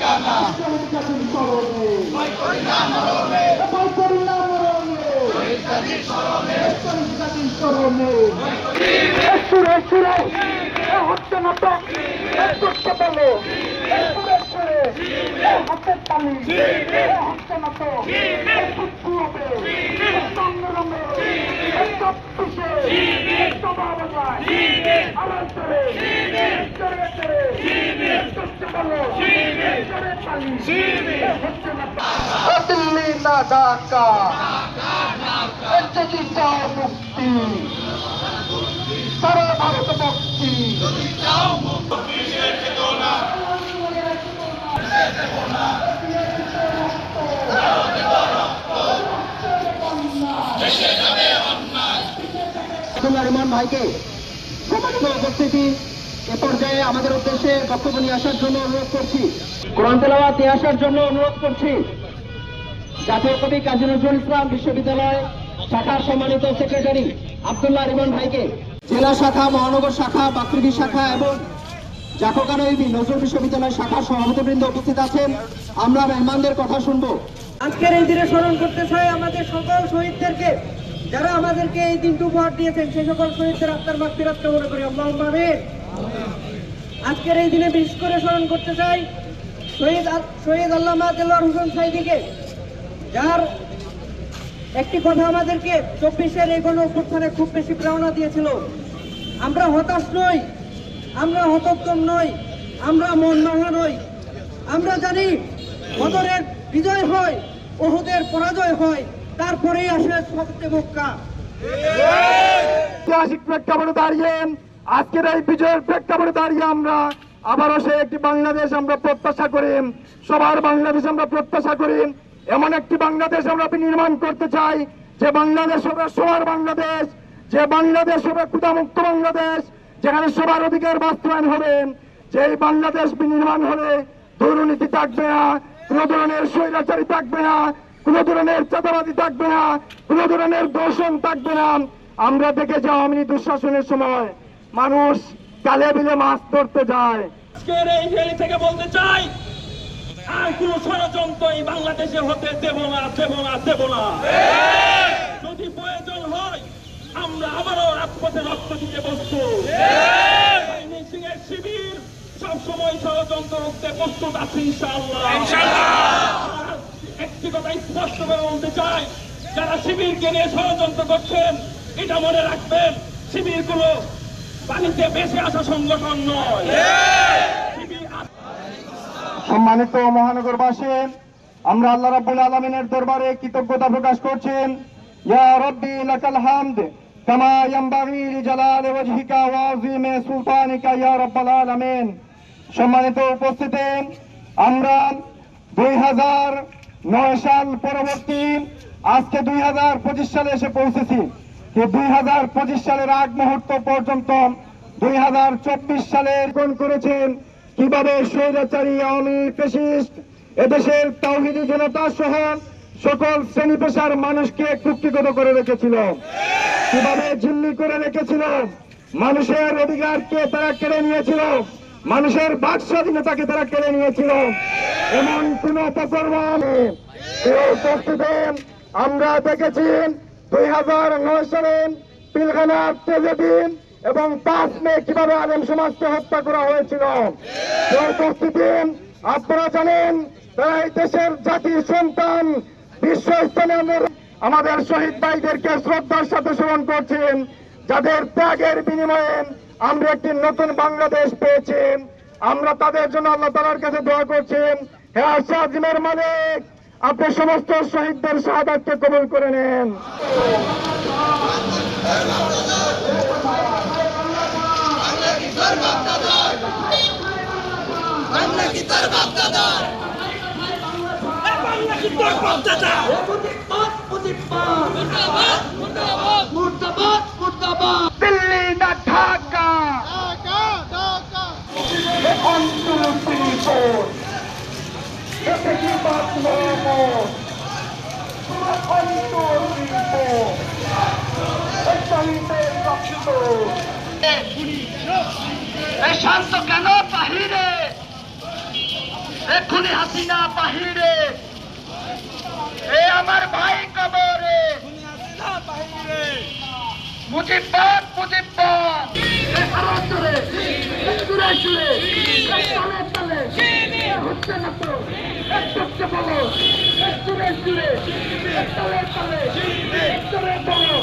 ঠিকানা সুরে সুরে হচ্ছে না তো করতে বলো সুরে সুরে হাতে তালি হচ্ছে না তো হবে সংগ্রামে চব্বিশে সবার যায় আমার চলে চলে চলে করতে বলো চলে তালি হচ্ছে না তো দিল্লি না ঢাকা যদি চাও মুক্তি সারা ভারত মুক্তি রহমান ভাইকে সম্মানিত উপস্থিতি। এ পর্যায়ে আমাদের উদ্দেশ্যে বক্তব্য নিয়ে আসার জন্য অনুরোধ করছি। কোরআন তেলাওয়াত নিয়ে আসার জন্য অনুরোধ করছি। জাতীয় কবি কাজী নজরুল ইসলাম বিশ্ববিদ্যালয় শাখার সম্মানিত সেক্রেটারি আব্দুল্লাহ রিমন ভাইকে। জেলা শাখা মহানগর শাখা বাকৃবি শাখা এবং জাফরকানবী নজরুল বিশ্ববিদ্যালয় শাখার সভাপতিবৃন্দ উপস্থিত আছেন। আমরা মেহমানদের কথা শুনব। আজকের এই দিনে স্মরণ করতে চাই আমাদের সকল শহীদদেরকে যারা আমাদেরকে এই দিনটি উপহার দিয়েছেন সেই সকল শহীদদের আত্মার মাতৃরাত কামনা করি। আল্লাহ আমিন। আজকের এই দিনে বিশেষ করে স্মরণ করতে চাই শহীদ শহীদ আল্লামা দেলোয়ার হোসেন সাইদিকে, যার একটি কথা আমাদেরকে চব্বিশের এই গণ অভ্যুত্থানে খুব বেশি প্রেরণা দিয়েছিল। আমরা হতাশ নই, আমরা হতোদ্যম নই, আমরা মন ভাঙা নই। আমরা জানি বদরের বিজয় হয়, ওহুদের পরাজয় হয়, তারপরেই আসে সবচেয়ে মক্কা প্রেক্ষাপটে দাঁড়িয়ে আজকের এই বিজয়ের প্রেক্ষাপটে দাঁড়িয়ে আমরা আবারও সে একটি বাংলাদেশ আমরা প্রত্যাশা করি। সবার বাংলাদেশ আমরা প্রত্যাশা করি। এমন একটি বাংলাদেশ আমরা নির্মাণ করতে চাই। যে বাংলাদেশ হবে সবার বাংলাদেশ, যে বাংলাদেশ হবে ক্ষুদামুক্ত বাংলাদেশ, যেখানে সবার অধিকার বাস্তবায়ন হবে। যেই বাংলাদেশ বিনির্মাণ হলে দুর্নীতি থাকবে না, কোনো ধরনের স্বৈরাচারী থাকবে না, কোনো ধরনের চাঁদাবাদী থাকবে না, কোনো ধরনের দর্শন থাকবে না। আমরা দেখেছি আওয়ামী দুঃশাসনের সময় মানুষ কালে বিলে মাছ ধরতে যায়। আজকের এই ফেরি থেকে বলতে চাই, আর কোন ষড়যন্ত্র এই বাংলাদেশে হতে দেব না দেব না দেব না। যদি প্রয়োজন হয়, আমরা আবারও রাজপথে রক্ত দিতে বসবো। সিং এর শিবির সবসময় ষড়যন্ত্র রুখতে প্রস্তুত আছে, ইনশাআল্লাহ। একটি কথা স্পষ্ট করে বলতে চাই, যারা শিবিরকে নিয়ে ষড়যন্ত্র করছেন, এটা মনে রাখবেন শিবিরগুলো পানিতে বেশি আসা সংগঠন নয়। সম্মানিত মহানগরবাসী আমরা আল্লাহ রাব্বুল আলামিনের দরবারে কৃতজ্ঞতা প্রকাশ করছেন ইয়া রব্বি লাকাল হামদ কামা ইয়ানবাগি লিজালাল ওয়াজহিকা ওয়া আযীমি সুলতানিকা ইয়া রাব্বাল আলামিন। সম্মানিত উপস্থিতি আমরা দুই হাজার নয় সাল পরবর্তী আজকে দুই হাজার পঁচিশ সালে এসে পৌঁছেছি। যে দুই হাজার পঁচিশ সালের আগ মুহূর্ত পর্যন্ত দুই হাজার চব্বিশ সালে গ্রহণ করেছেন কীভাবে স্বৈরাচারী আওয়ামী ফেসিস্ট এদেশের তাওহিদি জনতা সহ সকল শ্রেণি পেশার মানুষকে কুক্ষিগত করে রেখেছিল। কীভাবে জিম্মি করে রেখেছিল? মানুষের অধিকারকে তারা কেড়ে নিয়েছিল। মানুষের বাক স্বাধীনতাকে তারা কেড়ে নিয়েছিল। এমন কোন আমরা দেখেছি দুই হাজার নয় সালে পিলখানা তেজেদিন এবং পাঁচ মে কীভাবে আলেম সমাজকে হত্যা করা হয়েছিল? আপনারা জানেন তারা এই দেশের জাতির সন্তান বিশ্বস্থানে আমরা- আমাদের শহীদ ভাইদেরকে শ্রদ্ধার সাথে স্মরণ করছেন, যাদের ত্যাগের বিনিময়ে আমরা একটি নতুন বাংলাদেশ পেয়েছি। আমরা তাদের জন্য আল্লাহ তালার কাছে দোয়া করছেন হ্যাঁ আজিমের মালিক আপনি সমস্ত শহীদদের শাহাদাতকে কবুল করে নেন। দিল্লি না ঢাকা। অন্তর্বর্তী রিপোর্ট শহীদের রক্ত এই শান্ত কেন বাহিরে এক্ষুনি হাসিনা বাহিরে এ আমার ভাই এ হচ্ছে না তো এ করতে বলো এ জুড়ে জুড়ে এ তলে তলে এ জুড়ে বলো